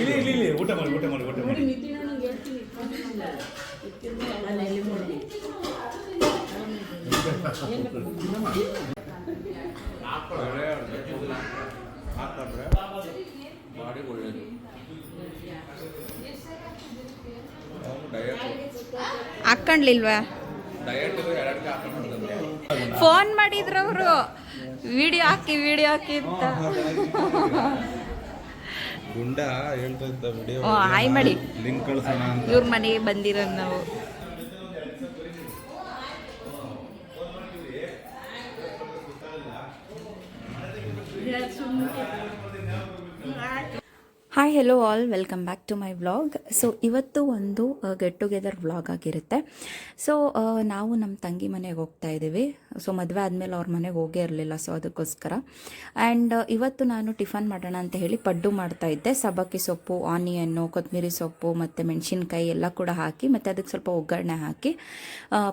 ಇಲ್ಲಿ ಇಲ್ಲಿ ಇಲ್ಲಿ ಊಟ ಮಾಡಿ ಊಟ ಮಾಡಿ ಊಟ ಮಾಡಿ. ಹಾಕೊಂಡ್ರೆ ಬಾಡಿ ಒಳ್ಳೇದು ಹಾಕೊಂಡ್ಲಿಲ್ವಾ ಫೋನ್ ಮಾಡಿದ್ರು ಅವರು ವಿಡಿಯೋ ಹಾಕಿ ವಿಡಿಯೋ ಹಾಕಿ ಅಂತ. ಗುಂಡ ಹೇಳ್ತಾ ಇದ್ದ ವಿಡಿಯೋ ಹಾಯ್ ಮಾಡಿ. ಲಿಂಕ್ ಕಳ್ಸೋಣ ಅಂತ. ಇವ್ರ ಮನೆಗೆ ಬಂದಿರೋದು ನಾವು. Hi hello all welcome back to my vlog so ಇವತ್ತು ಒಂದು ಗೆಟ್ ಟುಗೆದರ್ ವ್ಲಾಗ್ ಆಗಿರುತ್ತೆ. ಸೊ ನಾವು ನಮ್ಮ ತಂಗಿ ಮನೆಗೆ ಹೋಗ್ತಾ ಇದ್ದೀವಿ ಸೊ ಮದುವೆ ಆದಮೇಲೆ ಅವ್ರ ಮನೆಗೆ ಹೋಗೇ ಇರಲಿಲ್ಲ. ಸೊ ಅದಕ್ಕೋಸ್ಕರ. ಆ್ಯಂಡ್ ಇವತ್ತು ನಾನು ಟಿಫನ್ ಮಾಡೋಣ ಅಂತ ಹೇಳಿ ಪಡ್ಡು ಮಾಡ್ತಾ ಇದ್ದೆ. ಸಬ್ಬಕ್ಕಿ ಸೊಪ್ಪು, ಆನಿಯನ್ನು ಕೊತ್ತಂಬರಿ ಸೊಪ್ಪು, ಮತ್ತು ಮೆಣಸಿನ್ಕಾಯಿ ಎಲ್ಲ ಕೂಡ ಹಾಕಿ, ಮತ್ತು ಅದಕ್ಕೆ ಸ್ವಲ್ಪ ಒಗ್ಗರಣೆ ಹಾಕಿ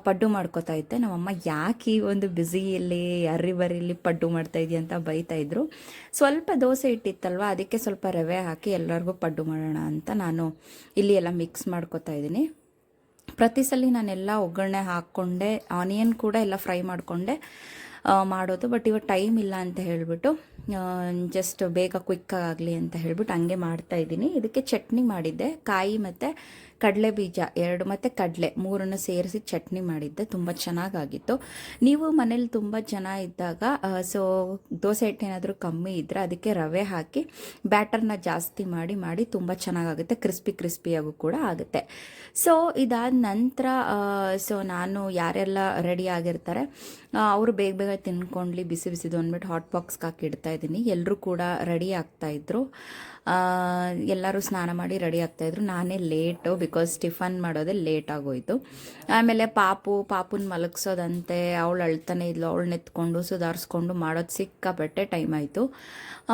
ಪಡ್ಡು ಮಾಡ್ಕೋತಾ ಇದ್ದೆ. ನಮ್ಮಮ್ಮ ಯಾಕೆ ಈ ಒಂದು ಬ್ಯುಸಿಯಲ್ಲಿ ಅರ್ರಿ ಬರೀಲಿ ಪಡ್ಡು ಮಾಡ್ತಾ ಅಂತ ಬೈತಾ ಇದ್ರು. ಸ್ವಲ್ಪ ದೋಸೆ ಇಟ್ಟಿತ್ತಲ್ವ ಅದಕ್ಕೆ ಸ್ವಲ್ಪ ರವೆ ಹಾಕಿ ಎಲ್ಲರಿಗೂ ಪಡ್ಡು ಮಾಡೋಣ ಅಂತ ನಾನು ಇಲ್ಲಿ ಎಲ್ಲ ಮಿಕ್ಸ್ ಮಾಡ್ಕೋತಾ ಇದ್ದೀನಿ. ಪ್ರತಿ ಸಲ ನಾನೆಲ್ಲ ಒಗ್ಗರಣೆ ಹಾಕ್ಕೊಂಡೆ ಆನಿಯನ್ ಕೂಡ ಎಲ್ಲ ಫ್ರೈ ಮಾಡಿಕೊಂಡೆ ಮಾಡೋದು. ಬಟ್ ಇವಾಗ ಟೈಮ್ ಇಲ್ಲ ಅಂತ ಹೇಳಿಬಿಟ್ಟು ಜಸ್ಟ್ ಬೇಗ ಕ್ವಿಕ್ಕಾಗಲಿ ಅಂತ ಹೇಳ್ಬಿಟ್ಟು ಹಂಗೆ ಮಾಡ್ತಾ ಇದ್ದೀನಿ. ಇದಕ್ಕೆ ಚಟ್ನಿ ಮಾಡಿದ್ದೆ, ಕಾಯಿ ಮತ್ತು ಕಡಲೆ ಬೀಜ ಎರಡು ಮತ್ತು ಕಡಲೆ ಮೂರನ್ನು ಸೇರಿಸಿ ಚಟ್ನಿ ಮಾಡಿದ್ದೆ. ತುಂಬ ಚೆನ್ನಾಗಾಗಿತ್ತು. ನೀವು ಮನೇಲಿ ತುಂಬ ಜನ ಇದ್ದಾಗ ಸೊ ದೋಸೆ ಹಿಟ್ಟೇನಾದರೂ ಕಮ್ಮಿ ಇದ್ದರೆ ಅದಕ್ಕೆ ರವೆ ಹಾಕಿ ಬ್ಯಾಟರ್ನ ಜಾಸ್ತಿ ಮಾಡಿ ಮಾಡಿ ತುಂಬ ಚೆನ್ನಾಗಾಗುತ್ತೆ. ಕ್ರಿಸ್ಪಿ ಕ್ರಿಸ್ಪಿಯಾಗೂ ಕೂಡ ಆಗುತ್ತೆ. ಸೊ ಇದಾದ ನಂತರ ಸೊ ನಾನು ಯಾರೆಲ್ಲ ರೆಡಿ ಆಗಿರ್ತಾರೆ ಅವರು ಬೇಗ ಬೇಗ ತಿನ್ಕೊಂಡ್ಲಿ, ಬಿಸಿ ಬಿಸಿದು ಅಂದ್ಬಿಟ್ಟು ಹಾಟ್ ಬಾಕ್ಸ್ಗೆ ಹಾಕಿ ಇಡ್ತಾ ಇದ್ದೀನಿ. ಎಲ್ಲರೂ ಕೂಡ ರೆಡಿ ಆಗ್ತಾಯಿದ್ರು ಎಲ್ಲರೂ ಸ್ನಾನ ಮಾಡಿ ರೆಡಿ ಆಗ್ತಾಯಿದ್ರು ನಾನೇ ಲೇಟು ಬಿಕಾಸ್ ಟಿಫನ್ ಮಾಡೋದೇ ಲೇಟ್ ಆಗೋಯ್ತು. ಆಮೇಲೆ ಪಾಪು, ಪಾಪುನ ಮಲಗಿಸೋದಂತೆ, ಅವಳು ಅಳ್ತಾನೆ ಇದ್ಲು ಅವಳನ್ನ ನೆತ್ಕೊಂಡು ಸುಧಾರಿಸ್ಕೊಂಡು ಮಾಡೋದು ಸಿಕ್ಕಾಪಟ್ಟೆ ಟೈಮ್ ಆಯಿತು.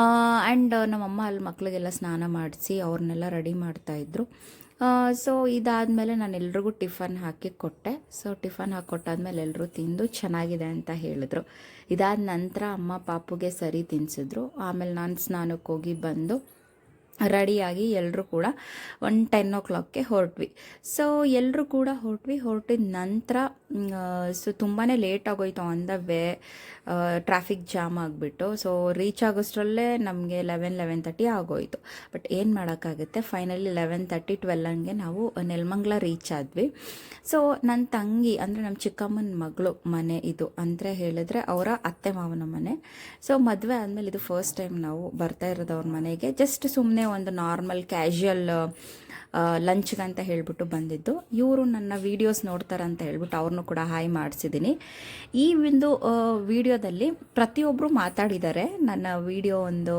ಆ್ಯಂಡ್ ನಮ್ಮಮ್ಮ ಅಲ್ಲಿ ಮಕ್ಕಳಿಗೆಲ್ಲ ಸ್ನಾನ ಮಾಡಿಸಿ ಅವ್ರನ್ನೆಲ್ಲ ರೆಡಿ ಮಾಡ್ತಾಯಿದ್ರು ಸೊ ಇದಾದಮೇಲೆ ನಾನು ಎಲ್ರಿಗೂ ಟಿಫನ್ ಹಾಕಿ ಕೊಟ್ಟೆ. ಸೊ ಟಿಫನ್ ಹಾಕ್ಕೊಟ್ಟಾದ್ಮೇಲೆ ಎಲ್ಲರೂ ತಿಂದು ಚೆನ್ನಾಗಿದೆ ಅಂತ ಹೇಳಿದ್ರು. ಇದಾದ ನಂತರ ಅಮ್ಮ ಪಾಪುಗೆ ಸರಿ ತಿನ್ಸಿದ್ರು. ಆಮೇಲೆ ನಾನು ಸ್ನಾನಕ್ಕೆ ಹೋಗಿ ಬಂದು ರೆಡಿಯಾಗಿ ಎಲ್ಲರೂ ಕೂಡ ಒನ್ ಟೆನ್ ಓ ಕ್ಲಾಕ್ಗೆ ಹೊರಟ್ವಿ. ಸೊ ಎಲ್ಲರೂ ಕೂಡ ಹೊರಟ್ವಿ. ಹೊರಟಿದ ನಂತರ ಸೊ ತುಂಬಾ ಲೇಟ್ ಆಗೋಯ್ತು on the way traffic jam ಆಗಿಬಿಟ್ಟು ಸೊ ರೀಚ್ ಆಗೋಷ್ಟರಲ್ಲೇ ನಮಗೆ ಲೆವೆನ್ ಲೆವೆನ್ ತರ್ಟಿ ಆಗೋಯ್ತು. ಬಟ್ ಏನು ಮಾಡೋಕ್ಕಾಗುತ್ತೆ? ಫೈನಲಿ ಲೆವೆನ್ ತರ್ಟಿ ಟ್ವೆಲ್ ಹಂಗೆ ನಾವು ನೆಲಮಂಗ್ಲ ರೀಚ್ ಆದ್ವಿ. ಸೊ ನನ್ನ ತಂಗಿ, ಅಂದರೆ ನಮ್ಮ ಚಿಕ್ಕಮ್ಮನ ಮಗಳು ಮನೆ ಇದು, ಅಂದರೆ ಹೇಳಿದ್ರೆ ಅವರ ಅತ್ತೆ ಮಾವನ ಮನೆ. ಸೊ ಮದುವೆ ಆದಮೇಲೆ ಇದು ಫಸ್ಟ್ ಟೈಮ್ ನಾವು ಬರ್ತಾ ಇರೋದು ಅವ್ರ ಮನೆಗೆ. ಜಸ್ಟ್ ಸುಮ್ಮನೆ ಒಂದು ನಾರ್ಮಲ್ ಕ್ಯಾಶುಯಲ್ ಲಂಚ್ಗಂತ ಹೇಳ್ಬಿಟ್ಟು ಬಂದಿದ್ದು. ಇವರು ನನ್ನ ವೀಡಿಯೋಸ್ ನೋಡ್ತಾರಂತ ಹೇಳ್ಬಿಟ್ಟು ಅವ್ರನ್ನೂ ಕೂಡ ಹಾಯ್ ಮಾಡಿಸಿದ್ದೀನಿ. ಈ ಒಂದು ವಿಡಿಯೋದಲ್ಲಿ ಪ್ರತಿಯೊಬ್ಬರು ಮಾತಾಡಿದ್ದಾರೆ ನನ್ನ ವಿಡಿಯೋ ಒಂದು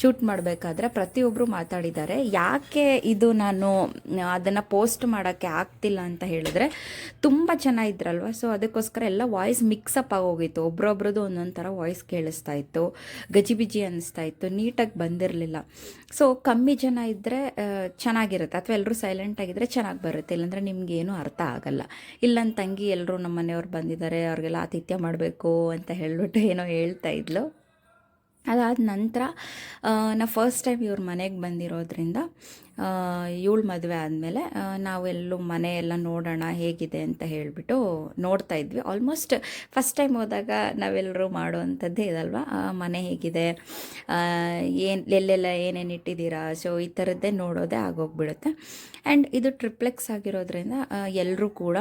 ಶೂಟ್ ಮಾಡಬೇಕಾದ್ರೆ ಪ್ರತಿಯೊಬ್ಬರು ಮಾತಾಡಿದ್ದಾರೆ ಯಾಕೆ ಇದು ನಾನು ಅದನ್ನು ಪೋಸ್ಟ್ ಮಾಡೋಕ್ಕೆ ಆಗ್ತಿಲ್ಲ ಅಂತ ಹೇಳಿದ್ರೆ, ತುಂಬ ಜನ ಇದ್ರಲ್ವ? ಸೊ ಅದಕ್ಕೋಸ್ಕರ ಎಲ್ಲ ವಾಯ್ಸ್ ಮಿಕ್ಸಪ್ ಆಗೋಗಿತ್ತು. ಒಬ್ರೊಬ್ರದ್ದು ಒಂದೊಂದು ಥರ ವಾಯ್ಸ್ ಕೇಳಿಸ್ತಾ ಇತ್ತು. ಗಜಿಬಿಜಿ ಅನ್ನಿಸ್ತಾ ಇತ್ತು. ನೀಟಾಗಿ ಬಂದಿರಲಿಲ್ಲ. ಸೊ ಕಮ್ಮಿ ಜನ ಇದ್ದರೆ ಚೆನ್ನಾಗಿರುತ್ತೆ. ಅಥವಾ ಎಲ್ಲರೂ ಸೈಲೆಂಟ್ ಆಗಿದ್ರೆ ಚೆನ್ನಾಗಿ ಬರುತ್ತೆ. ಇಲ್ಲಾಂದರೆ ನಿಮ್ಗೆ ಏನೂ ಅರ್ಥ ಆಗಲ್ಲ. ಇಲ್ಲಂತಂಗಿ ಎಲ್ಲ ಎಲ್ಲರೂ ನಮ್ಮ ಮನೆಯವ್ರು ಬಂದಿದ್ದಾರೆ, ಅವ್ರಿಗೆಲ್ಲ ಆತಿಥ್ಯ ಮಾಡಬೇಕು ಅಂತ ಹೇಳಿಬಿಟ್ಟು ಏನೋ ಹೇಳ್ತಾ ಇದ್ಲು. ಅದಾದ ನಂತರ ನಾ ಫಸ್ಟ್ ಟೈಮ್ ಇವ್ರ ಮನೆಗೆ ಬಂದಿರೋದ್ರಿಂದ ಇವಳು ಮದುವೆ ಆದಮೇಲೆ ನಾವೆಲ್ಲೂ ಮನೆ ಎಲ್ಲ ನೋಡೋಣ ಹೇಗಿದೆ ಅಂತ ಹೇಳಿಬಿಟ್ಟು ನೋಡ್ತಾ ಇದ್ವಿ. ಆಲ್ಮೋಸ್ಟ್ ಫಸ್ಟ್ ಟೈಮ್ ಹೋದಾಗ ನಾವೆಲ್ಲರೂ ಮಾಡುವಂಥದ್ದೇ ಇದಲ್ವಾ? ಮನೆ ಹೇಗಿದೆ? ಏನು, ಎಲ್ಲೆಲ್ಲ ಏನೇನು ಇಟ್ಟಿದ್ದೀರಾ? ಸೊ ಈ ಥರದ್ದೇ ನೋಡೋದೇ ಆಗೋಗ್ಬಿಡುತ್ತೆ. ಆ್ಯಂಡ್ ಇದು ಟ್ರಿಪ್ಲೆಕ್ಸ್ ಆಗಿರೋದ್ರಿಂದ ಎಲ್ಲರೂ ಕೂಡ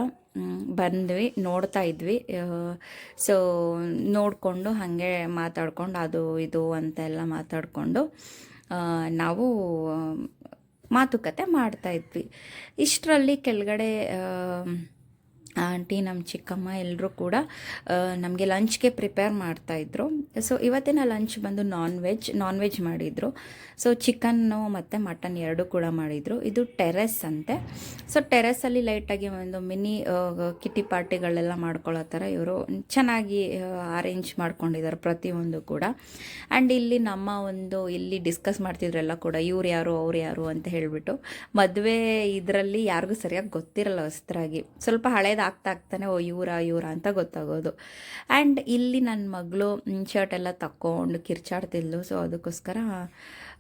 ಬಂದ್ವಿ, ನೋಡ್ತಾ ಇದ್ವಿ. ಸೊ ನೋಡಿಕೊಂಡು ಹಾಗೆ ಮಾತಾಡ್ಕೊಂಡು ಅದು ಇದು ಅಂತೆಲ್ಲ ಮಾತಾಡಿಕೊಂಡು ನಾವು ಮಾತುಕತೆ ಮಾಡ್ತಾ ಇದ್ವಿ. ಇಷ್ಟರಲ್ಲಿ ಕೆಳಗಡೆ ಆಂಟಿ ನಮ್ಮ ಚಿಕ್ಕಮ್ಮ ಎಲ್ಲರೂ ಕೂಡ ನಮಗೆ ಲಂಚ್ಗೆ ಪ್ರಿಪೇರ್ ಮಾಡ್ತಾಯಿದ್ರು ಸೊ, ಇವತ್ತಿನ ಲಂಚ್ ಬಂದು ನಾನ್ ವೆಜ್ ನಾನ್ ವೆಜ್ ಮಾಡಿದರು. ಸೊ, ಚಿಕನ್ನು ಮತ್ತು ಮಟನ್ ಎರಡೂ ಕೂಡ ಮಾಡಿದರು. ಇದು ಟೆರೆಸ್ ಅಂತೆ. ಸೊ, ಟೆರೆಸಲ್ಲಿ ಲೈಟಾಗಿ ಒಂದು ಮಿನಿ ಕಿಟಿ ಪಾರ್ಟಿಗಳೆಲ್ಲ ಮಾಡ್ಕೊಳ್ಳೋ ಥರ ಇವರು ಚೆನ್ನಾಗಿ ಅರೇಂಜ್ ಮಾಡ್ಕೊಂಡಿದ್ದಾರೆ ಪ್ರತಿಯೊಂದು ಕೂಡ. ಆ್ಯಂಡ್ ಇಲ್ಲಿ ನಮ್ಮ ಒಂದು, ಇಲ್ಲಿ ಡಿಸ್ಕಸ್ ಮಾಡ್ತಿದ್ರೆಲ್ಲ ಕೂಡ, ಇವ್ರು ಯಾರು, ಅವ್ರು ಯಾರು ಅಂತ ಹೇಳಿಬಿಟ್ಟು, ಮದುವೆ ಇದರಲ್ಲಿ ಯಾರಿಗೂ ಸರಿಯಾಗಿ ಗೊತ್ತಿರಲ್ಲ ಹೊಸ್ತ್ರಾಗಿ ಸ್ವಲ್ಪ ಹಳೇದು ಆಗ್ತಾ ಆಗ್ತಾನೆ, ಓ, ಇವ್ರ, ಇವರ ಅಂತ ಗೊತ್ತಾಗೋದು. ಆ್ಯಂಡ್ ಇಲ್ಲಿ ನನ್ನ ಮಗಳು ಶರ್ಟ್ ಎಲ್ಲ ತಕ್ಕೊಂಡು ಕಿರ್ಚಾಡ್ತಿದ್ಲು. ಸೊ ಅದಕ್ಕೋಸ್ಕರ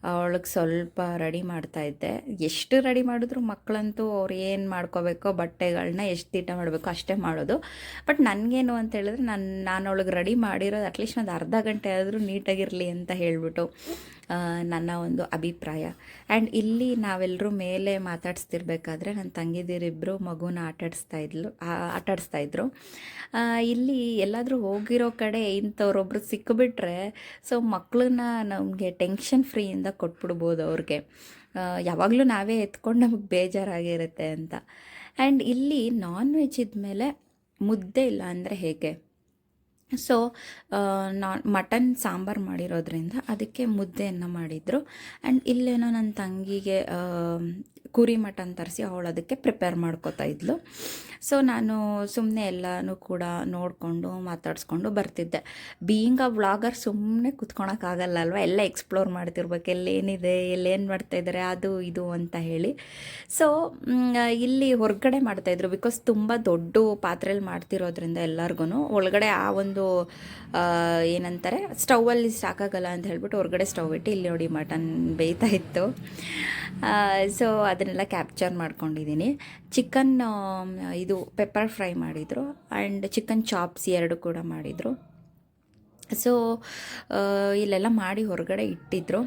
ಅವಳಿಗೆ ಸ್ವಲ್ಪ ರೆಡಿ ಮಾಡ್ತಾ ಇದ್ದೆ. ಎಷ್ಟು ರೆಡಿ ಮಾಡಿದ್ರು ಮಕ್ಕಳಂತೂ ಅವ್ರು ಏನು ಮಾಡ್ಕೋಬೇಕೋ ಬಟ್ಟೆಗಳನ್ನ ಎಷ್ಟು ತೀಟ ಮಾಡಬೇಕು ಅಷ್ಟೇ ಮಾಡೋದು. ಬಟ್ ನನಗೇನು ಅಂತ ಹೇಳಿದ್ರೆ ನಾನು ನಾನು ಅವಳಿಗೆ ರೆಡಿ ಮಾಡಿರೋದು ಅಟ್ಲೀಸ್ಟ್ ಒಂದು ಅರ್ಧ ಗಂಟೆ ಆದರೂ ನೀಟಾಗಿರಲಿ ಅಂತ ಹೇಳಿಬಿಟ್ಟು ನನ್ನ ಒಂದು ಅಭಿಪ್ರಾಯ. ಆ್ಯಂಡ್ ಇಲ್ಲಿ ನಾವೆಲ್ಲರೂ ಮೇಲೆ ಮಾತಾಡಿಸ್ತಿರ್ಬೇಕಾದ್ರೆ ನನ್ನ ತಂಗಿದಿರಿಬ್ಬರು ಮಗುನ ಆಟಾಡಿಸ್ತಾ ಇದ್ಲು ಆಟಾಡಿಸ್ತಾ ಇದ್ರು. ಇಲ್ಲಿ ಎಲ್ಲಾದರೂ ಹೋಗಿರೋ ಕಡೆ ಇಂಥವ್ರೊಬ್ರು ಸಿಕ್ಕಿಬಿಟ್ರೆ ಸೊ ಮಕ್ಕಳನ್ನ ನಮಗೆ ಟೆನ್ಷನ್ ಫ್ರೀಯಿಂದ ಕೊಟ್ಬಿಡ್ಬೋದು ಅವ್ರಿಗೆ. ಯಾವಾಗಲೂ ನಾವೇ ಎತ್ಕೊಂಡು ನಮಗೆ ಬೇಜಾರಾಗಿರುತ್ತೆ ಅಂತ. ಆ್ಯಂಡ್ ಇಲ್ಲಿ ನಾನ್ ವೆಜ್ ಇದ್ಮೇಲೆ ಮುದ್ದೆ ಇಲ್ಲ ಅಂದರೆ ಹೇಗೆ? ಸೊ ನಾನ್ ಮಟನ್ ಸಾಂಬಾರು ಮಾಡಿರೋದ್ರಿಂದ ಅದಕ್ಕೆ ಮುದ್ದೆಯನ್ನು ಮಾಡಿದರು. ಆ್ಯಂಡ್ ಇಲ್ಲೇನೋ ನನ್ನ ತಂಗಿಗೆ ಆ, ಕುರಿ ಮಟನ್ ತರಿಸಿ ಅವಳು ಅದಕ್ಕೆ ಪ್ರಿಪೇರ್ ಮಾಡ್ಕೋತಾ ಇದ್ಲು. ಸೊ ನಾನು ಸುಮ್ಮನೆ ಎಲ್ಲನೂ ಕೂಡ ನೋಡಿಕೊಂಡು ಮಾತಾಡಿಸ್ಕೊಂಡು ಬರ್ತಿದ್ದೆ. ಬೀಯಿಂಗ್ ಅ ವ್ಲಾಗರ್ ಸುಮ್ಮನೆ ಕುತ್ಕೊಳಕ್ಕಾಗಲ್ಲ ಅಲ್ವಾ? ಎಲ್ಲ ಎಕ್ಸ್ಪ್ಲೋರ್ ಮಾಡ್ತಿರ್ಬೇಕು. ಎಲ್ಲೇನಿದೆ ಎಲ್ಲೇನು ಮಾಡ್ತಾ ಇದ್ದಾರೆ ಅದು ಇದು ಅಂತ ಹೇಳಿ. ಸೊ ಇಲ್ಲಿ ಹೊರಗಡೆ ಮಾಡ್ತಾಯಿದ್ರು ಬಿಕಾಸ್ ತುಂಬ ದೊಡ್ಡ ಪಾತ್ರೆಯಲ್ಲಿ ಮಾಡ್ತಿರೋದ್ರಿಂದ ಎಲ್ಲರಿಗೂ ಒಳಗಡೆ ಆ ಒಂದು ಆ, ಏನಂತಾರೆ ಸ್ಟೌವಲ್ಲಿ ಸಾಕಾಗಲ್ಲ ಅಂತ ಹೇಳ್ಬಿಟ್ಟು ಹೊರಗಡೆ ಸ್ಟವ್ ಇಟ್ಟು ಇಲ್ಲಿ ನೋಡಿ ಮಟನ್ ಬೇಯ್ತಾ ಇತ್ತು. ಸೊ ಅದನ್ನೆಲ್ಲ ಕ್ಯಾಪ್ಚರ್ ಮಾಡ್ಕೊಂಡಿದ್ದೀನಿ. ಚಿಕನ್ ಇದು ಪೆಪ್ಪರ್ ಫ್ರೈ ಮಾಡಿದರು ಆ್ಯಂಡ್ ಚಿಕನ್ ಚಾಪ್ಸ್ ಎರಡು ಕೂಡ ಮಾಡಿದರು. ಸೊ ಇಲ್ಲೆಲ್ಲ ಮಾಡಿ ಹೊರಗಡೆ ಇಟ್ಟಿದ್ರು.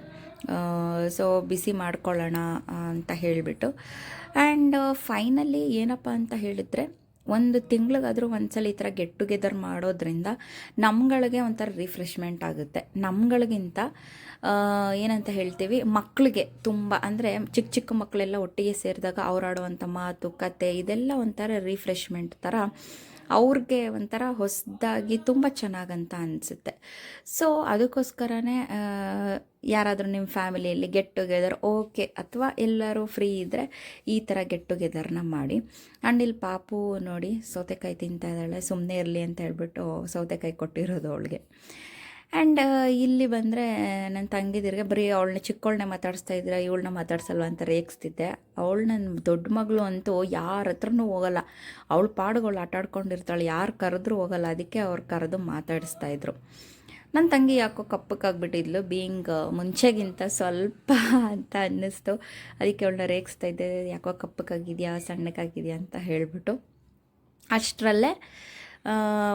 ಸೊ ಬಿಸಿ ಮಾಡ್ಕೊಳ್ಳೋಣ ಅಂತ ಹೇಳಿಬಿಟ್ಟು. ಆ್ಯಂಡ್ ಫೈನಲಿ ಏನಪ್ಪ ಅಂತ ಹೇಳಿದರೆ ಒಂದು ತಿಂಗಳಿಗಾದರೂ ಒಂದ್ಸಲ ಈ ಥರ ಗೆಟ್ ಟುಗೆದರ್ ಮಾಡೋದ್ರಿಂದ ನಮ್ಗಳಿಗೆ ಒಂಥರ ರಿಫ್ರೆಶ್ಮೆಂಟ್ ಆಗುತ್ತೆ. ನಮ್ಗಳಿಗಿಂತ ಏನಂತ ಹೇಳ್ತೀವಿ ಮಕ್ಕಳಿಗೆ ತುಂಬ, ಅಂದರೆ ಚಿಕ್ಕ ಚಿಕ್ಕ ಮಕ್ಕಳೆಲ್ಲ ಒಟ್ಟಿಗೆ ಸೇರಿದಾಗ ಅವರಾಡುವಂಥ ಮಾತು, ಕತೆ, ಇದೆಲ್ಲ ಒಂಥರ ರಿಫ್ರೆಶ್ಮೆಂಟ್ ಥರ ಅವ್ರಿಗೆ ಒಂಥರ ಹೊಸದಾಗಿ ತುಂಬ ಚೆನ್ನಾಗಂತ ಅನಿಸುತ್ತೆ. ಸೊ ಅದಕ್ಕೋಸ್ಕರನೇ ಯಾರಾದರೂ ನಿಮ್ಮ ಫ್ಯಾಮಿಲಿಯಲ್ಲಿ ಗೆಟ್ ಟುಗೆದರ್ ಓಕೆ ಅಥವಾ ಎಲ್ಲರೂ ಫ್ರೀ ಇದ್ದರೆ ಈ ಥರ ಗೆಟ್ ಟುಗೆದರ್ನ ಮಾಡಿ. ಆ್ಯಂಡ್ ಇಲ್ಲಿ ಪಾಪು ನೋಡಿ ಸೌತೆಕಾಯಿ ತಿಂತಾ ಇದ್ದಾಳೆ ಸುಮ್ಮನೆ ಇರಲಿ ಅಂತ ಹೇಳ್ಬಿಟ್ಟು ಸೌತೆಕಾಯಿ ಕೊಟ್ಟಿರೋದು ಅವಳಿಗೆ. ಆ್ಯಂಡ್ ಇಲ್ಲಿ ಬಂದರೆ ನನ್ನ ತಂಗಿದಿರ್ಗೆ ಬರೀ ಅವಳನ್ನ ಚಿಕ್ಕವಳನ್ನೇ ಮಾತಾಡಿಸ್ತಾ ಇದ್ರೆ ಇವಳನ್ನ ಮಾತಾಡ್ಸಲ್ವ ಅಂತ ರೇಗಿಸ್ತಿದ್ದೆ. ಅವಳು ನನ್ನ ದೊಡ್ಡ ಮಗಳು ಅಂತೂ ಯಾರ ಹತ್ರನೂ ಹೋಗಲ್ಲ. ಅವಳು ಪಾಡುಗಳು ಆಟಾಡ್ಕೊಂಡಿರ್ತಾಳೆ ಯಾರು ಕರೆದ್ರೂ ಹೋಗಲ್ಲ. ಅದಕ್ಕೆ ಅವ್ರು ಕರೆದು ಮಾತಾಡಿಸ್ತಾ ಇದ್ರು. ನನ್ನ ತಂಗಿ ಯಾಕೋ ಕಪ್ಪಕ್ಕಾಗ್ಬಿಟ್ಟಿದ್ಲು. ಬೀಯಿಂಗ್ ಮುಂಚೆಗಿಂತ ಸ್ವಲ್ಪ ಅಂತ ಅನ್ನಿಸ್ತು. ಅದಕ್ಕೆ ಅವಳನ್ನ ರೇಗಿಸ್ತಾ ಇದ್ದೆ. ಯಾಕೋ ಕಪ್ಪಕ್ಕಾಗಿದೆಯಾ, ಸಣ್ಣಕ್ಕಾಗಿದೆಯಾ ಅಂತ ಹೇಳಿಬಿಟ್ಟು. ಅಷ್ಟರಲ್ಲೇ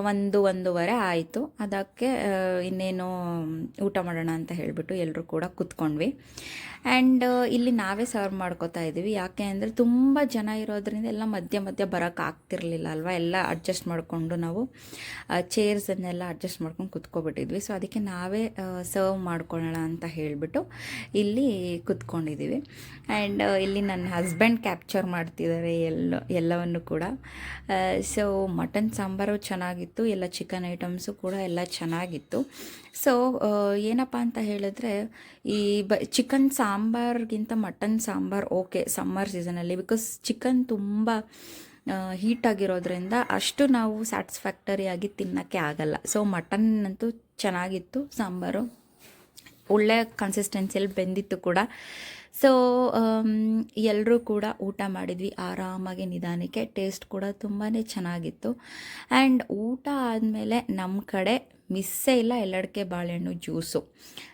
ಒಂದು ಒಂದೂವರೆ ಆಯಿತು. ಅದಕ್ಕೆ ಇನ್ನೇನು ಊಟ ಮಾಡೋಣ ಅಂತ ಹೇಳಿಬಿಟ್ಟು ಎಲ್ಲರೂ ಕೂಡ ಕೂತ್ಕೊಂಡ್ವಿ. ಆ್ಯಂಡ್ ಇಲ್ಲಿ ನಾವೇ ಸರ್ವ್ ಮಾಡ್ಕೋತಾ ಇದ್ದೀವಿ. ಯಾಕೆ ಅಂದರೆ ತುಂಬ ಜನ ಇರೋದ್ರಿಂದ ಎಲ್ಲ ಮಧ್ಯ ಮಧ್ಯ ಬರೋಕ್ಕೆ ಆಗ್ತಿರ್ಲಿಲ್ಲ ಅಲ್ವಾ? ಎಲ್ಲ ಅಡ್ಜಸ್ಟ್ ಮಾಡಿಕೊಂಡು ನಾವು ಚೇರ್ಸನ್ನೆಲ್ಲ ಅಡ್ಜಸ್ಟ್ ಮಾಡ್ಕೊಂಡು ಕುತ್ಕೊಬಿಟ್ಟಿದ್ವಿ. ಸೊ ಅದಕ್ಕೆ ನಾವೇ ಸರ್ವ್ ಮಾಡ್ಕೊಳ್ಳೋಣ ಅಂತ ಹೇಳಿಬಿಟ್ಟು ಇಲ್ಲಿ ಕುತ್ಕೊಂಡಿದ್ದೀವಿ. ಆ್ಯಂಡ್ ಇಲ್ಲಿ ನನ್ನ ಹಸ್ಬೆಂಡ್ ಕ್ಯಾಪ್ಚರ್ ಮಾಡ್ತಿದ್ದಾರೆ ಎಲ್ಲ, ಎಲ್ಲವನ್ನು ಕೂಡ. ಸೊ ಮಟನ್ ಸಾಂಬಾರು ಚೆನ್ನಾಗಿತ್ತು. ಎಲ್ಲ ಚಿಕನ್ ಐಟಮ್ಸು ಕೂಡ ಎಲ್ಲ ಚೆನ್ನಾಗಿತ್ತು. ಸೊ ಏನಪ್ಪ ಅಂತ ಹೇಳಿದ್ರೆ, ಈ ಬ ಚಿಕನ್ ಸಾಂಬಾರ್ಗಿಂತ ಮಟನ್ ಸಾಂಬಾರ್ ಓಕೆ ಸಮ್ಮರ್ ಸೀಸನಲ್ಲಿ ಬಿಕಾಸ್ ಚಿಕನ್ ತುಂಬ ಹೀಟ್ ಆಗಿರೋದ್ರಿಂದ ಅಷ್ಟು ನಾವು ಸ್ಯಾಟಿಸ್ಫ್ಯಾಕ್ಟರಿಯಾಗಿ ತಿನ್ನೋಕ್ಕೆ ಆಗಲ್ಲ. ಸೊ ಮಟನ್ ಅಂತೂ ಚೆನ್ನಾಗಿತ್ತು, ಸಾಂಬಾರು ಒಳ್ಳೆಯ ಕನ್ಸಿಸ್ಟೆನ್ಸಿಯಲ್ಲಿ ಬೆಂದಿತ್ತು ಕೂಡ. ಸೊ ಎಲ್ಲರೂ ಕೂಡ ಊಟ ಮಾಡಿದ್ವಿ. ಆರಾಮಾಗಿ ನಿಧಾನಕ್ಕೆ. ಟೇಸ್ಟ್ ಕೂಡ ತುಂಬಾ ಚೆನ್ನಾಗಿತ್ತು. ಆ್ಯಂಡ್ ಊಟ ಆದಮೇಲೆ ನಮ್ಮ ಕಡೆ ಮಿಸ್ಸೇ ಇಲ್ಲ ಎಲ್ಲಡಕ್ಕೆ ಬಾಳೆಹಣ್ಣು ಜ್ಯೂಸು.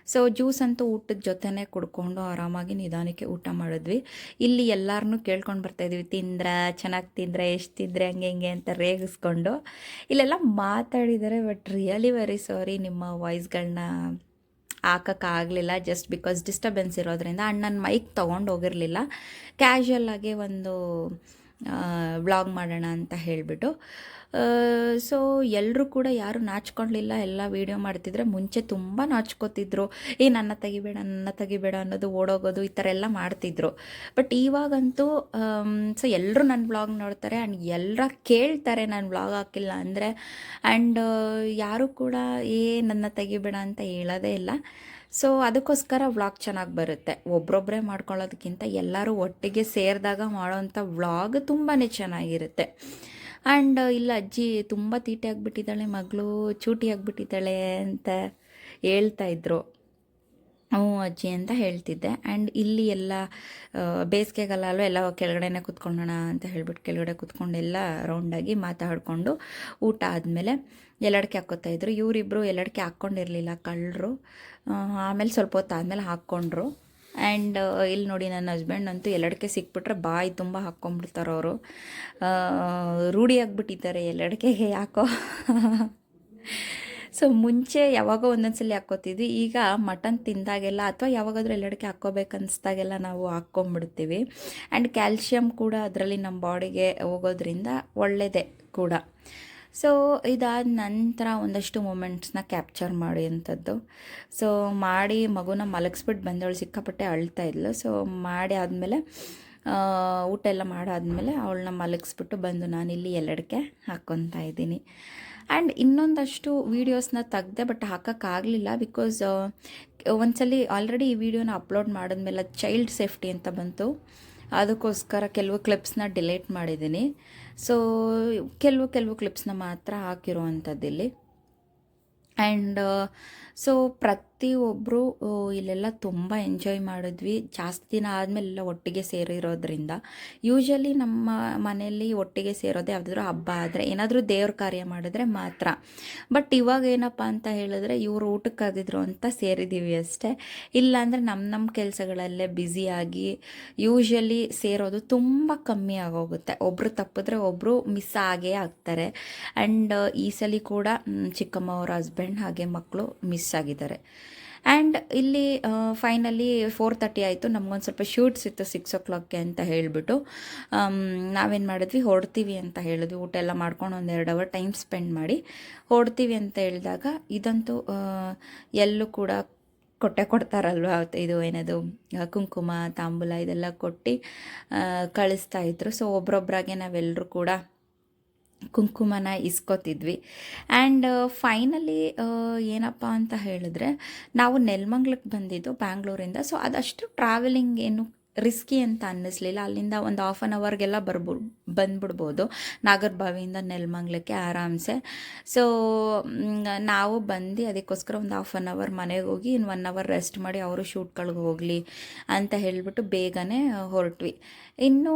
ಸೊ ಜ್ಯೂಸ್ ಅಂತೂ ಊಟದ ಜೊತೆನೇ ಕುಡ್ಕೊಂಡು ಆರಾಮಾಗಿ ನಿಧಾನಕ್ಕೆ ಊಟ ಮಾಡಿದ್ವಿ. ಇಲ್ಲಿ ಎಲ್ಲರನ್ನೂ ಕೇಳ್ಕೊಂಡು ಬರ್ತಾಯಿದ್ವಿ ತಿಂದ್ರ? ಚೆನ್ನಾಗಿ ತಿಂದ್ರೆ? ಎಷ್ಟು ತಿಂದರೆ? ಹಂಗೆ ಹಿಂಗೆ ಅಂತ ರೇಗಿಸ್ಕೊಂಡು. ಇಲ್ಲೆಲ್ಲ ಮಾತಾಡಿದ್ದಾರೆ ಬಟ್ ರಿಯಲಿ ವೆರಿ ಸಾರಿ ನಿಮ್ಮ ವಾಯ್ಸ್ಗಳನ್ನ ಹಾಕೋಕ್ಕಾಗಲಿಲ್ಲ ಜಸ್ಟ್ ಬಿಕಾಸ್ ಡಿಸ್ಟರ್ಬೆನ್ಸ್ ಇರೋದ್ರಿಂದ ಅಣ್ಣನ ಮೈಕ್ ತೊಗೊಂಡು ಹೋಗಿರಲಿಲ್ಲ. ಕ್ಯಾಶುವಲ್ ಆಗಿ ಒಂದು ವ್ಲಾಗ್ ಮಾಡೋಣ ಅಂತ ಹೇಳಿಬಿಟ್ಟು ಸೊ ಎಲ್ಲರೂ ಕೂಡ ಯಾರು ನಾಚ್ಕೊಳ್ಳಿಲ್ಲ ಎಲ್ಲ ವೀಡಿಯೋ ಮಾಡ್ತಿದ್ರೆ ಮುಂಚೆ ತುಂಬ ನಾಚ್ಕೋತಿದ್ರು. ಏ, ನನ್ನ ತೆಗಿಬೇಡ ನನ್ನ ತೆಗಿಬೇಡ ಅನ್ನೋದು ಓಡೋಗೋದು ಈ ಥರ ಎಲ್ಲ ಮಾಡ್ತಿದ್ರು. ಬಟ್ ಇವಾಗಂತೂ ಸೊ ಎಲ್ಲರೂ ನನ್ನ ವ್ಲಾಗ್ ನೋಡ್ತಾರೆ ಆ್ಯಂಡ್ ಎಲ್ಲರ ಕೇಳ್ತಾರೆ ನಾನು ವ್ಲಾಗ್ ಹಾಕಿಲ್ಲ ಅಂದರೆ. ಆ್ಯಂಡ್ ಯಾರು ಕೂಡ, ಏ, ನನ್ನ ತೆಗಿಬೇಡ ಅಂತ ಹೇಳೋದೇ ಇಲ್ಲ. ಸೊ ಅದಕ್ಕೋಸ್ಕರ ವ್ಲಾಗ್ ಚೆನ್ನಾಗಿ ಬರುತ್ತೆ. ಒಬ್ರೊಬ್ಬರೇ ಮಾಡ್ಕೊಳ್ಳೋದಕ್ಕಿಂತ ಎಲ್ಲರೂ ಒಟ್ಟಿಗೆ ಸೇರಿದಾಗ ಮಾಡೋವಂಥ ವ್ಲಾಗ್ ತುಂಬಾ ಚೆನ್ನಾಗಿರುತ್ತೆ. ಆ್ಯಂಡ್ ಇಲ್ಲ, ಅಜ್ಜಿ ತುಂಬ ತೀಟೆ ಆಗಿಬಿಟ್ಟಿದ್ದಾಳೆ, ಮಗಳು ಚೂಟಿ ಆಗಿಬಿಟ್ಟಿದ್ದಾಳೆ ಅಂತ ಹೇಳ್ತಾ ಇದ್ರು. ಹ್ಞೂ ಅಜ್ಜಿ ಅಂತ ಹೇಳ್ತಿದ್ದೆ. ಆ್ಯಂಡ್ ಇಲ್ಲಿ ಎಲ್ಲ ಬೇಸಿಗೆಗಾಲ ಅಲ್ವ ಎಲ್ಲ ಕೆಳಗಡೆನೇ ಕೂತ್ಕೊಳ್ಳೋಣ ಅಂತ ಹೇಳ್ಬಿಟ್ಟು ಕೆಳಗಡೆ ಕೂತ್ಕೊಂಡು ಎಲ್ಲ ರೌಂಡಾಗಿ ಮಾತಾಡಿಕೊಂಡು ಊಟ ಆದಮೇಲೆ ಎಲ್ಲಡಿಕೆ ಇದ್ರು. ಇವರಿಬ್ಬರು ಎಲ್ಲಡಿಕೆ ಹಾಕ್ಕೊಂಡಿರಲಿಲ್ಲ, ಕಳ್ಳರು. ಆಮೇಲೆ ಸ್ವಲ್ಪ ಹೊತ್ತು ಆದಮೇಲೆ ಹಾಕ್ಕೊಂಡ್ರು. ಆ್ಯಂಡ್ ಇಲ್ಲಿ ನೋಡಿ ನನ್ನ ಹಸ್ಬೆಂಡ್ ಅಂತೂ ಎಲ್ಲಡಿಕೆ ಸಿಕ್ಬಿಟ್ರೆ ಬಾಯಿ ತುಂಬ ಹಾಕ್ಕೊಂಡ್ಬಿಡ್ತಾರೆ ಅವರು. ರೂಢಿ ಆಗಿಬಿಟ್ಟಿದ್ದಾರೆ ಯಾಕೋ. ಸೊ ಮುಂಚೆ ಯಾವಾಗೋ ಒಂದೊಂದ್ಸಲಿ ಹಾಕ್ಕೋತಿದ್ವಿ. ಈಗ ಮಟನ್ ತಿಂದಾಗೆಲ್ಲ ಅಥವಾ ಯಾವಾಗಾದರೂ ಎಲ್ಲಡಿಕೆ ಹಾಕ್ಕೋಬೇಕು ಅನಿಸ್ದಾಗೆಲ್ಲ ನಾವು ಹಾಕ್ಕೊಂಬಿಡ್ತೀವಿ ಆ್ಯಂಡ್ ಕ್ಯಾಲ್ಶಿಯಂ ಕೂಡ ಅದರಲ್ಲಿ ನಮ್ಮ ಬಾಡಿಗೆ ಹೋಗೋದ್ರಿಂದ ಒಳ್ಳೆಯದೇ ಕೂಡ. ಸೊ ಇದಾದ ನಂತರ ಒಂದಷ್ಟು ಮೂಮೆಂಟ್ಸ್ನ ಕ್ಯಾಪ್ಚರ್ ಮಾಡಿ ಅಂಥದ್ದು ಸೊ ಮಾಡಿ ಮಗುನ ಮಲಗಿಸ್ಬಿಟ್ಟು ಬಂದವಳು ಸಿಕ್ಕಾಪಟ್ಟೆ ಅಳ್ತಾ ಇದ್ಲು. ಸೊ ಮಾಡಿ ಆದಮೇಲೆ ಊಟ ಎಲ್ಲ ಮಾಡಾದಮೇಲೆ ಅವಳನ್ನ ಮಲಗಿಸ್ಬಿಟ್ಟು ಬಂದು ನಾನು ಇಲ್ಲಿ ಎಲ್ಲಡಕ್ಕೆ ಹಾಕ್ಕೊತಾ ಇದ್ದೀನಿ. ಆ್ಯಂಡ್ ಇನ್ನೊಂದಷ್ಟು ವೀಡಿಯೋಸ್ನ ತೆಗ್ದೆ ಬಟ್ ಹಾಕೋಕ್ಕಾಗಲಿಲ್ಲ ಬಿಕಾಸ್ ಒಂದ್ಸಲ ಆಲ್ರೆಡಿ ಈ ವಿಡಿಯೋನ ಅಪ್ಲೋಡ್ ಮಾಡಿದ್ಮೇಲೆ ಚೈಲ್ಡ್ ಸೇಫ್ಟಿ ಅಂತ ಬಂತು. ಅದಕ್ಕೋಸ್ಕರ ಕೆಲವು ಕ್ಲಿಪ್ಸ್ನ ಡಿಲೀಟ್ ಮಾಡಿದ್ದೀನಿ. ಸೊ ಕೆಲವು ಕೆಲವು ಕ್ಲಿಪ್ಸ್ನ ಮಾತ್ರ ಹಾಕಿರೋ ಅಂಥದ್ದಿಲ್ಲಿ ಆ್ಯಂಡ್ ಸೊ ಪ್ರತಿಯೊಬ್ಬರು ಇಲ್ಲೆಲ್ಲ ತುಂಬ ಎಂಜಾಯ್ ಮಾಡಿದ್ವಿ. ಜಾಸ್ತಿ ದಿನ ಆದಮೇಲೆ ಎಲ್ಲ ಒಟ್ಟಿಗೆ ಸೇರಿರೋದ್ರಿಂದ. ಯೂಶಲಿ ನಮ್ಮ ಮನೆಯಲ್ಲಿ ಒಟ್ಟಿಗೆ ಸೇರೋದೇ ಯಾವುದಾದ್ರೂ ಹಬ್ಬ ಆದರೆ, ಏನಾದರೂ ದೇವ್ರ ಕಾರ್ಯ ಮಾಡಿದ್ರೆ ಮಾತ್ರ. ಬಟ್ ಇವಾಗ ಏನಪ್ಪ ಅಂತ ಹೇಳಿದ್ರೆ, ಇವರು ಊಟಕ್ಕೆ ಕರೆದಿದ್ರು ಅಂತ ಸೇರಿದ್ದೀವಿ ಅಷ್ಟೇ. ಇಲ್ಲಾಂದರೆ ನಮ್ಮ ನಮ್ಮ ಕೆಲಸಗಳಲ್ಲೇ ಬ್ಯುಸಿಯಾಗಿ ಯೂಶಲಿ ಸೇರೋದು ತುಂಬ ಕಮ್ಮಿ ಆಗೋಗುತ್ತೆ. ಒಬ್ಬರು ತಪ್ಪಿದ್ರೆ ಒಬ್ಬರು ಮಿಸ್ ಆಗೇ ಆಗ್ತಾರೆ. ಆ್ಯಂಡ್ ಈ ಸಲ ಕೂಡ ಚಿಕ್ಕಮ್ಮ ಅವ್ರ ಹಸ್ಬೆಂಡ್ ಹಾಗೆ ಮಕ್ಕಳು ಮಿಸ್ ಆಗಿದ್ದಾರೆ. ಆ್ಯಂಡ್ ಇಲ್ಲಿ ಫೈನಲಿ ಫೋರ್ ತರ್ಟಿ ಆಯಿತು. ನಮಗೊಂದು ಸ್ವಲ್ಪ ಶೂಟ್ಸ್ ಇತ್ತು ಸಿಕ್ಸ್ ಓ ಕ್ಲಾಕ್ಗೆ ಅಂತ ಹೇಳಿಬಿಟ್ಟು. ನಾವೇನು ಮಾಡಿದ್ವಿ? ಹೊರಡ್ತೀವಿ ಅಂತ ಹೇಳಿದ್ವಿ. ಊಟ ಎಲ್ಲ ಮಾಡ್ಕೊಂಡು ಒಂದು ಎರಡು ಅವರ್ ಟೈಮ್ ಸ್ಪೆಂಡ್ ಮಾಡಿ ಹೊರಡ್ತೀವಿ ಅಂತ ಹೇಳಿದಾಗ ಇದಂತೂ ಎಲ್ಲೂ ಕೂಡ ಕೊಟ್ಟೆ ಕೊಡ್ತಾರಲ್ವ? ಇದು ಏನದು? ಕುಂಕುಮ, ತಾಂಬೂಲ ಇದೆಲ್ಲ ಕೊಟ್ಟು ಕಳಿಸ್ತಾ ಇದ್ರು. ಸೊ ಒಬ್ರೊಬ್ರಾಗೆ ನಾವೆಲ್ಲರೂ ಕೂಡ ಕುಂಕುಮನ ಇಸ್ಕೊತಿದ್ವಿ. ಆ್ಯಂಡ್ ಫೈನಲಿ ಏನಪ್ಪ ಅಂತ ಹೇಳಿದ್ರೆ, ನಾವು ನೆಲ್ಮಂಗ್ಲಕ್ಕೆ ಬಂದಿದ್ದು ಬ್ಯಾಂಗ್ಳೂರಿಂದ. ಸೊ ಅದಷ್ಟು ಟ್ರಾವೆಲಿಂಗ್ ಏನು ರಿಸ್ಕಿ ಅಂತ ಅನ್ನಿಸ್ಲಿಲ್ಲ. ಅಲ್ಲಿಂದ ಒಂದು ಹಾಫ್ ಆನ್ ಅವರ್ಗೆಲ್ಲ ಬರ್ಬೋ ಬಂದ್ಬಿಡ್ಬೋದು. ನಾಗರಬಾವಿಯಿಂದ ನೆಲಮಂಗ್ಲಕ್ಕೆ ಆರಾಮ್ಸೆ. ಸೊ ನಾವು ಬಂದು ಅದಕ್ಕೋಸ್ಕರ ಒಂದು ಹಾಫ್ ಆನ್ ಅವರ್ ಮನೆಗೆ ಹೋಗಿ ಇನ್ನು ಒನ್ ಅವರ್ ರೆಸ್ಟ್ ಮಾಡಿ ಅವರು ಶೂಟ್ಗಳಿಗೆ ಹೋಗಲಿ ಅಂತ ಹೇಳಿಬಿಟ್ಟು ಬೇಗನೆ ಹೊರಟ್ವಿ. ಇನ್ನು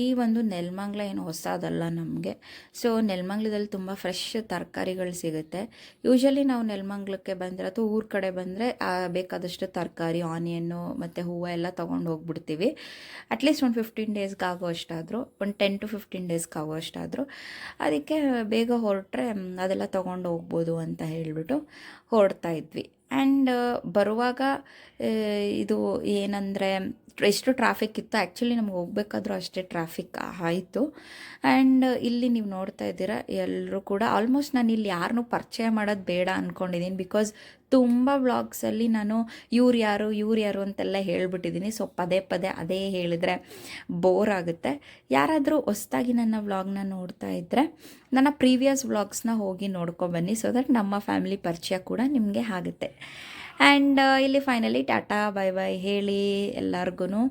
ಈ ಒಂದು ನೆಲಮಂಗ್ಲ ಏನು ಹೊಸದಲ್ಲ ನಮಗೆ. ಸೊ ನೆಲಮಂಗ್ಲದಲ್ಲಿ ತುಂಬ ಫ್ರೆಶ್ ತರಕಾರಿಗಳು ಸಿಗುತ್ತೆ. ಯೂಶಲಿ ನಾವು ನೆಲಮಂಗ್ಲಕ್ಕೆ ಬಂದರೆ ಅಥವಾ ಊರ ಕಡೆ ಬಂದರೆ ಬೇಕಾದಷ್ಟು ತರಕಾರಿ ಆನಿಯನ್ನು ಮತ್ತು ಹೂವು ಎಲ್ಲ ತೊಗೊಂಡು ಹೋಗ್ಬಿಡ್ತೀವಿ. ಅಟ್ಲೀಸ್ಟ್ ಒಂದು ಫಿಫ್ಟೀನ್ ಡೇಸ್ಗೆ ಅಷ್ಟಾದರೂ ಒಂದು ಟೆನ್ ಟು ಫಿಫ್ಟೀನ್ ಡೇಸ್ಗೆ ಅಷ್ಟಾದರೂ. ಅದಕ್ಕೆ ಬೇಗ ಹೊರಟ್ರೆ ಅದೆಲ್ಲ ತೊಗೊಂಡು ಹೋಗ್ಬೋದು ಅಂತ ಹೇಳಿಬಿಟ್ಟು ಹೊರಡ್ತಾ ಇದ್ವಿ. ಆ್ಯಂಡ್ ಬರುವಾಗ ಇದು ಏನಂದರೆ, ಎಷ್ಟು ಟ್ರಾಫಿಕ್ ಇತ್ತು ಆ್ಯಕ್ಚುಲಿ ನಮ್ಗೆ ಹೋಗ್ಬೇಕಾದ್ರೂ ಅಷ್ಟೇ ಟ್ರಾಫಿಕ್ ಆಯಿತು. ಆ್ಯಂಡ್ ಇಲ್ಲಿ ನೀವು ನೋಡ್ತಾ ಇದ್ದೀರಾ ಎಲ್ಲರೂ ಕೂಡ ಆಲ್ಮೋಸ್ಟ್ ನಾನು ಇಲ್ಲಿ ಯಾರನ್ನೂ ಪರಿಚಯ ಮಾಡೋದು ಬೇಡ ಅಂದ್ಕೊಂಡಿದ್ದೀನಿ ಬಿಕಾಸ್ ತುಂಬ ವ್ಲಾಗ್ಸಲ್ಲಿ ನಾನು ಇವ್ರು ಯಾರು ಇವ್ರು ಯಾರು ಅಂತೆಲ್ಲ ಹೇಳ್ಬಿಟ್ಟಿದ್ದೀನಿ ಸೊ ಪದೇ ಪದೇ ಅದೇ ಹೇಳಿದರೆ ಬೋರ್ ಆಗುತ್ತೆ. ಯಾರಾದರೂ ಹೊಸ್ದಾಗಿ ನನ್ನ ವ್ಲಾಗ್ನ ನೋಡ್ತಾ ಇದ್ದರೆ ನನ್ನ ಪ್ರೀವಿಯಸ್ ವ್ಲಾಗ್ಸ್ನ ಹೋಗಿ ನೋಡ್ಕೊಬನ್ನಿ ಸೊ ದಟ್ ನಮ್ಮ ಫ್ಯಾಮಿಲಿ ಪರಿಚಯ ಕೂಡ ನಿಮಗೆ ಆಗುತ್ತೆ. ಆ್ಯಂಡ್ ಇಲ್ಲಿ ಫೈನಲಿ ಟಾಟಾ ಬೈ ಬೈ ಹೇಳಿ ಎಲ್ಲರಿಗೂ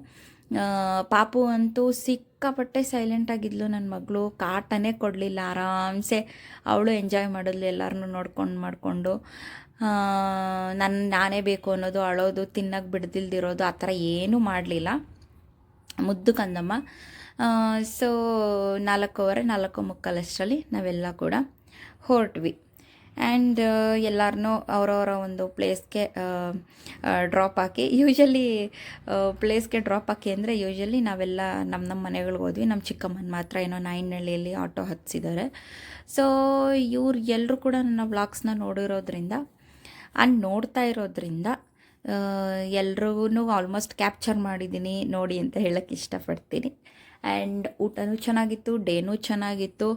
ಪಾಪು ಅಂತೂ ಸಿಕ್ಕಾಪಟ್ಟೆ ಸೈಲೆಂಟ್ ಆಗಿದ್ಲು. ನನ್ನ ಮಗಳು ಕಾಟನೇ ಕೊಡಲಿಲ್ಲ, ಆರಾಮ್ಸೆ ಅವಳು ಎಂಜಾಯ್ ಮಾಡಿದ್ಲು ಎಲ್ಲರನ್ನೂ ನೋಡ್ಕೊಂಡು ಮಾಡಿಕೊಂಡು. ನನ್ನ ನಾನೇ ಬೇಕು ಅನ್ನೋದು, ಅಳೋದು ತಿನ್ನಕ್ಕೆ ಬಿಡ್ದಿಲ್ದಿರೋದು ಆ ಥರ ಏನೂ ಮಾಡಲಿಲ್ಲ. ಮುದ್ದು ಕಂದಮ್ಮ. ಸೊ ನಾಲ್ಕೂವರೆ, ನಾಲ್ಕು ಮುಕ್ಕಾಲಷ್ಟರಲ್ಲಿ ನಾವೆಲ್ಲ ಕೂಡ ಹೊರಟ್ವಿ. ಆ್ಯಂಡ್ ಎಲ್ಲರನ್ನೂ ಅವರವರ ಒಂದು ಪ್ಲೇಸ್ಗೆ ಡ್ರಾಪ್ ಹಾಕಿ ಯೂಶಲಿ ಪ್ಲೇಸ್ಗೆ ಡ್ರಾಪ್ ಹಾಕಿ ಅಂದರೆ ಯೂಶಲಿ ನಾವೆಲ್ಲ ನಮ್ಮ ನಮ್ಮ ಮನೆಗಳಿಗೆ ಹೋದ್ವಿ. ನಮ್ಮ ಚಿಕ್ಕಮ್ಮನ ಮಾತ್ರ ಏನೋ ನಾಯಿನಹಳ್ಳಿಯಲ್ಲಿ ಆಟೋ ಹತ್ತಿಸಿದ್ದಾರೆ ಸೊ ಇವ್ರು ಎಲ್ಲರೂ ಕೂಡ ನನ್ನ ವ್ಲಾಗ್ಸ್ನ ನೋಡಿರೋದ್ರಿಂದ ಆ್ಯಂಡ್ ನೋಡ್ತಾ ಇರೋದ್ರಿಂದ ಎಲ್ರಿಗೂ ಆಲ್ಮೋಸ್ಟ್ ಕ್ಯಾಪ್ಚರ್ ಮಾಡಿದ್ದೀನಿ. ನೋಡಿ ಅಂತ ಹೇಳಕ್ಕೆ ಇಷ್ಟಪಡ್ತೀನಿ. ಆ್ಯಂಡ್ ಊಟನೂ ಚೆನ್ನಾಗಿತ್ತು ಡೇನೂ ಚೆನ್ನಾಗಿತ್ತು.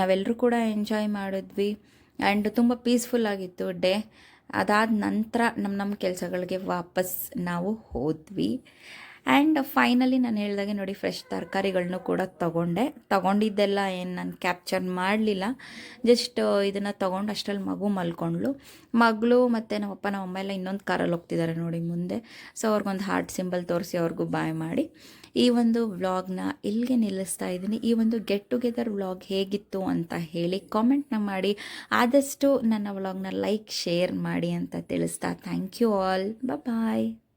ನಾವೆಲ್ಲರೂ ಕೂಡ ಎಂಜಾಯ್ ಮಾಡಿದ್ವಿ. ಆ್ಯಂಡ್ ತುಂಬ ಪೀಸ್ಫುಲ್ ಆಗಿತ್ತು ಡೇ ಅದಾದ ನಂತರ ನಮ್ಮ ನಮ್ಮ ಕೆಲಸಗಳಿಗೆ ವಾಪಸ್ ನಾವು ಹೋದ್ವಿ. ಆ್ಯಂಡ್ ಫೈನಲಿ ನಾನು ಹೇಳಿದಾಗೆ ನೋಡಿ ಫ್ರೆಶ್ ತರಕಾರಿಗಳನ್ನೂ ಕೂಡ ತಗೊಂಡೆ. ತಗೊಂಡಿದ್ದೆಲ್ಲ ಏನು ನಾನು ಕ್ಯಾಪ್ಚರ್ ಮಾಡಲಿಲ್ಲ. ಜಸ್ಟ್ ಇದನ್ನು ತೊಗೊಂಡು ಅಷ್ಟರಲ್ಲಿ ಮಗು ಮಲ್ಕೊಂಡ್ಳು. ಮಗಳು ಮತ್ತು ನಮ್ಮಪ್ಪ ನಮ್ಮಮ್ಮ ಎಲ್ಲ ಇನ್ನೊಂದು ಕಾರಲ್ಲಿ ಹೋಗ್ತಿದ್ದಾರೆ ನೋಡಿ ಮುಂದೆ. ಸೊ ಅವ್ರಿಗೊಂದು ಹಾರ್ಟ್ ಸಿಂಬಲ್ ತೋರಿಸಿ ಅವ್ರಿಗೂ ಬಾಯ್ ಮಾಡಿ. ಈ ಒಂದು ವ್ಲಾಗ್ನ ಇಲ್ಲಿಗೆ ನಿಲ್ಲಿಸ್ತಾ ಇದ್ದೀನಿ. ಈ ಒಂದು ಗೆಟ್ ಟುಗೆದರ್ ವ್ಲಾಗ್ ಹೇಗಿತ್ತು ಅಂತ ಹೇಳಿ ಕಾಮೆಂಟ್ನ ಮಾಡಿ. ಆದಷ್ಟು ನನ್ನ ವ್ಲಾಗ್ನ ಲೈಕ್ ಶೇರ್ ಮಾಡಿ ಅಂತ ತಿಳಿಸ್ತಾ. Thank you all bye